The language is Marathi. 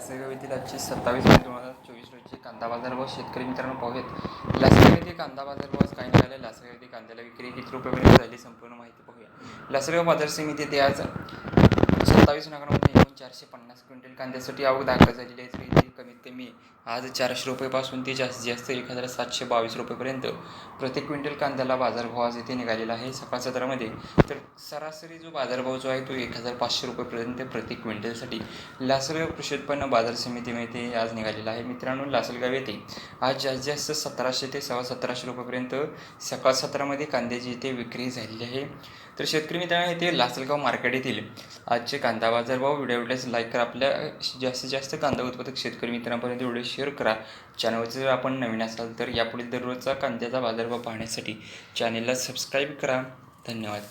लासलगाव येथील आजचे सत्तावीस मे दोन हजार चोवीस रोजी कांदा बाजार व शेतकरी मित्रांनो पाहूयात. लासलगाव येथील कांदा बाजार भाव आज काय निघाले लासलगाव येथील कांद्याला विक्री किती रुपयापर्यंत झाली संपूर्ण माहिती पाहूया. लासलगाव बाजार समिती आज सत्तावीस नगरामध्ये एकूण चारशे पन्नास क्विंटल कांद्यासाठी आवक दाखल झालेली आहे तर इथे कमीत कमी आज चारशे रुपयेपासून ते जास्तीत जास्त एक हजार सातशे बावीस रुपयेपर्यंत प्रत्येक क्विंटल कांद्याला बाजारभाव आज इथे निघालेला आहे. सकाळ सत्रामध्ये तर सरासरी जो बाजारभाव जो आहे तो एक हजार पाचशे रुपयेपर्यंत प्रति क्विंटलसाठी लासलगाव कृषी उत्पन्न बाजार समितीमध्ये आज निघालेला आहे. मित्रांनो लासलगाव येथे आज जास्तीत जास्त सतराशे ते सव्वा सतराशे रुपयेपर्यंत सकाळ सत्रामध्ये कांद्याची इथे विक्री झालेली आहे. तर शेतकरी मित्रांनो इथे लासलगाव मार्केट येथील आजचे कांदा बाजारभाव व्हिडिओ आवडल्यास लाईक करा. आपल्या जास्तीत जास्त कांदा उत्पादक शेतकरी मित्रांपर्यंत व्हिडिओ शेअर करा. चॅनलवर जर आपण नवीन असाल तर यापुढे दररोजचा कांद्याचा बाजारभाव पाहण्यासाठी चॅनलला सबस्क्राईब करा. धन्यवाद.